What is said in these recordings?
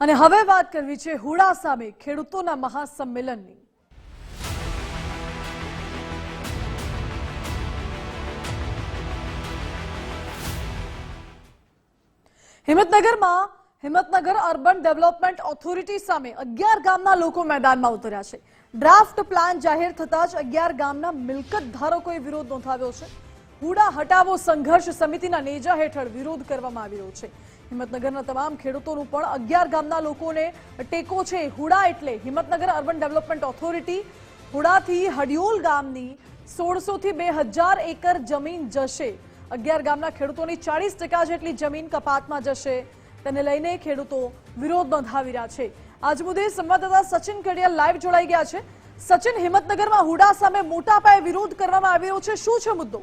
અને હવે વાત કરવી છે હુડા સામે ખેડૂતોના મહાસંમેલનની. હિંમતનગરમાં, હિંમતનગર અર્બન ડેવલપમેન્ટ ઓથોરિટી સામે અગિયાર ગામના લોકો મેદાનમાં ઉતર્યા છે. ડ્રાફ્ટ પ્લાન જાહેર થતાં જ અગિયાર ગામના મિલકત ધારકોએ વિરોધ નોંધાવ્યો છે. હુડા હટાવો સંઘર્ષ સમિતિના નેજા હેઠળ વિરોધ કરવામાં આવી રહ્યો છે. હિંમતનગરના તમામ ખેડૂતોનું પણ અગિયાર ગામના લોકોને ટેકો છે. હુડા એટલે હિંમતનગર અર્બન ડેવલપમેન્ટ ઓથોરિટી હુડાથી હડિયોલ ગામની સોળસો થી બે હજાર એકર જમીન જશે. અગિયાર ગામના ખેડૂતોની ચાળીસ ટકા જેટલી જમીન કપાતમાં જશે. તેને લઈને ખેડૂતો વિરોધ નોંધાવી રહ્યા છે. આજ મુદ્દે સંવાદદાતા સચિન કડિયા લાઈવ જોડાઈ ગયા છે. સચિન, હિંમતનગરમાં હુડા સામે મોટા પાયે વિરોધ કરવામાં આવી રહ્યો છે. શું છે મુદ્દો?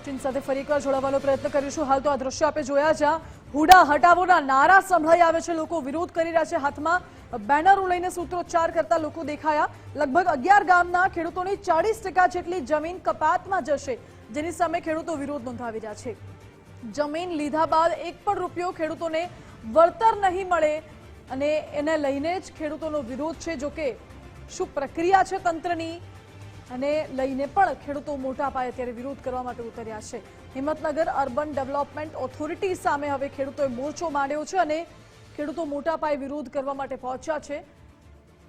સચિન સાથે ફરી એકવાર જોડાવાનો પ્રયત્ન કરીશું. હાલ તો આ દ્રશ્ય આપણે જોયા જ્યાં હુડા હટાવોના નારા સંભળાઈ આવે છે. લોકો વિરોધ કરી રહ્યા છે. હાથમાં બેનરો લઈને સૂત્રોચ્ચાર કરતા લોકો દેખાયા. લગભગ અગિયાર ગામના ખેડૂતોની ચાળીસ ટકા જેટલી જમીન કપાતમાં જશે, જેની સામે ખેડૂતો વિરોધ નોંધાવી રહ્યા છે. જમીન લીધા બાદ એક પણ રૂપિયો ખેડૂતોને વળતર નહીં મળે અને એને લઈને જ ખેડૂતોનો વિરોધ છે. જોકે શું પ્રક્રિયા છે તંત્રની? અને લઈને પણ ખેડૂતો મોટા પાયે અત્યારે વિરોધ કરવા માટે ઉતર્યા છે. હિંમતનગર અર્બન ડેવલપમેન્ટ ઓથોરિટી સામે હવે ખેડૂતોએ મોરચો માંડ્યો છે અને ખેડૂતો મોટા પાયે વિરોધ કરવા માટે પહોંચ્યા છે.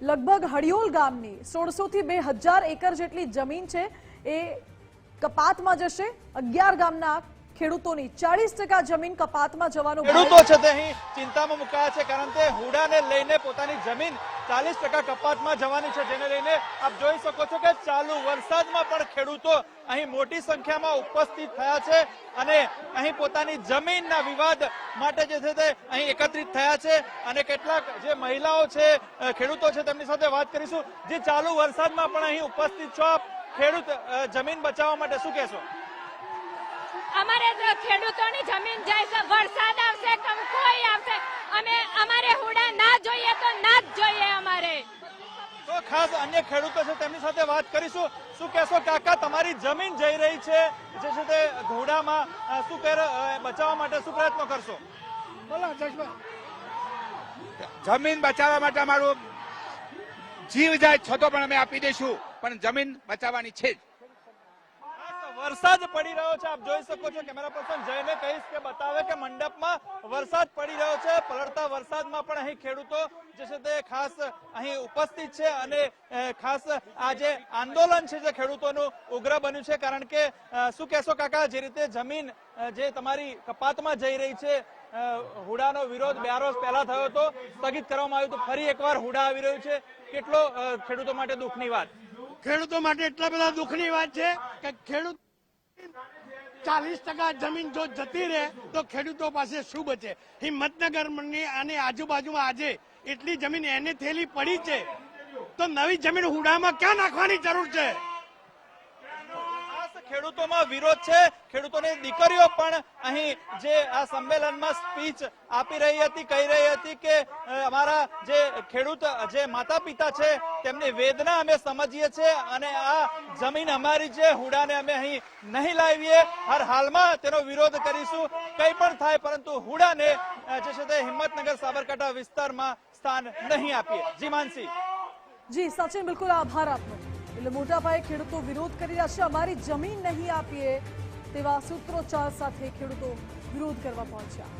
લગભગ હડિયોલ ગામની સોળસો થી બે હજાર એકર જેટલી જમીન છે એ કપાતમાં જશે. અગિયાર ગામના ખેડૂતોની ચાળીસ ટકા જમીન કપાતમાં જવાનું ખેડૂતો છે તે અહીં ચિંતામાં મુકાયા છે કારણ કે હુડાને લઈને પોતાની જમીન ચાલીસ ટકા કપાતમાં જવાની છે, જેને લઈને આપ જોઈ શકો છો કે ચાલુ વરસાદમાં પણ ખેડૂતો અહીં મોટી સંખ્યામાં ઉપસ્થિત થયા છે અને અહીં પોતાની જમીનના વિવાદ માટે જે છે તે અહીં એકત્રિત થયા છે અને કેટલાક જે મહિલાઓ છે ખેડૂતો છે, તેમની સાથે વાત કરીશું. જે ચાલુ વરસાદમાં પણ અહીં ઉપસ્થિત છો આપ. ખેડૂત જમીન બચાવવા માટે શું કહેશો? અમારે ખેડૂતોની જમીન જાય છે. વરસાદ આવશે કોઈ આવશે. અમે અમારે હુડા ના જોઈએ તો ના જ જોઈએ અમારે. તો ખાસ અન્ય ખેડૂતો છે તેમની સાથે વાત કરીશું. શું કહેશો કાકા તમારી જમીન જઈ રહી છે જે છે તે ઘોડામાં શું કર બચાવવા માટે શું પ્રયત્નો કરશો? બોલો જશભાઈ. જમીન બચાવવા માટે અમારું જીવ જાય છતો પણ અમે આપી દઈશું પણ જમીન બચાવવાની છે જ. વરસાદ પડી રહ્યો છે. આપ જોઈ શકો છો કેમેરા પર્સન જઈને કહીશ કે બતાવે કે મંડપમાં વરસાદ પડી રહ્યો છે. પલળતા વરસાદમાં પણ અહીં ખેડૂતો જે છે તે ખાસ અહીં ઉપસ્થિત છે અને ખાસ આ જે આંદોલન છે જે ખેડૂતોનું ઉગ્ર બન્યું છે. કારણ કે શું કહેશો કાકા, જે રીતે જમીન જે તમારી કપાતમાં જઈ રહી છે હુડાનો વિરોધ બે વર્ષ પહેલા થયો હતો, સ્થગિત કરવામાં આવ્યું તો ફરી એકવાર હુડા આવી રહ્યું છે. કેટલો ખેડૂતો માટે દુઃખની વાત? ખેડૂતો માટે એટલા બધા દુઃખની વાત છે કે ખેડૂત ચાલીસ ટકા જમીન જો જતી રહે, તો ખેડૂતો પાસે શું બચે? હિંમતનગરની અને આજુબાજુમાં આજે એટલી જમીન એને થેલી પડી છે, તો નવી જમીન હુડામાં ક્યાં નાખવાની જરૂર છે? ખેડૂતોમાં વિરોધ છે. ખેડૂતોની દીકરીઓ પણ અહીં જે આ સંમેલનમાં સ્પીચ આપી રહી હતી, કહી રહી હતી કે અમારા જે ખેડૂત, જે માતા પિતા છે, તેમની વેદના અમે સમજીએ છીએ અને આ જમીન અમારી છે હુડાને અમે અહીં નહીં લાવીએ. હર હાલમાં તેનો વિરોધ કરીશું. કંઈ પણ થાય, પરંતુ હુડાને જે છે તે હિંમતનગર સાબરકાંઠા વિસ્તારમાં સ્થાન નહીં આપીએ. જી માનસી. જી, સચિન, બિલકુલ આભાર આપનો. એટલે મોટા પાયે ખેડૂતો વિરોધ કરી રહ્યા છે. અમારી જમીન નહીં આપીએ તેવા સૂત્રોચ્ચાર સાથે ખેડૂતો વિરોધ કરવા પહોંચ્યા.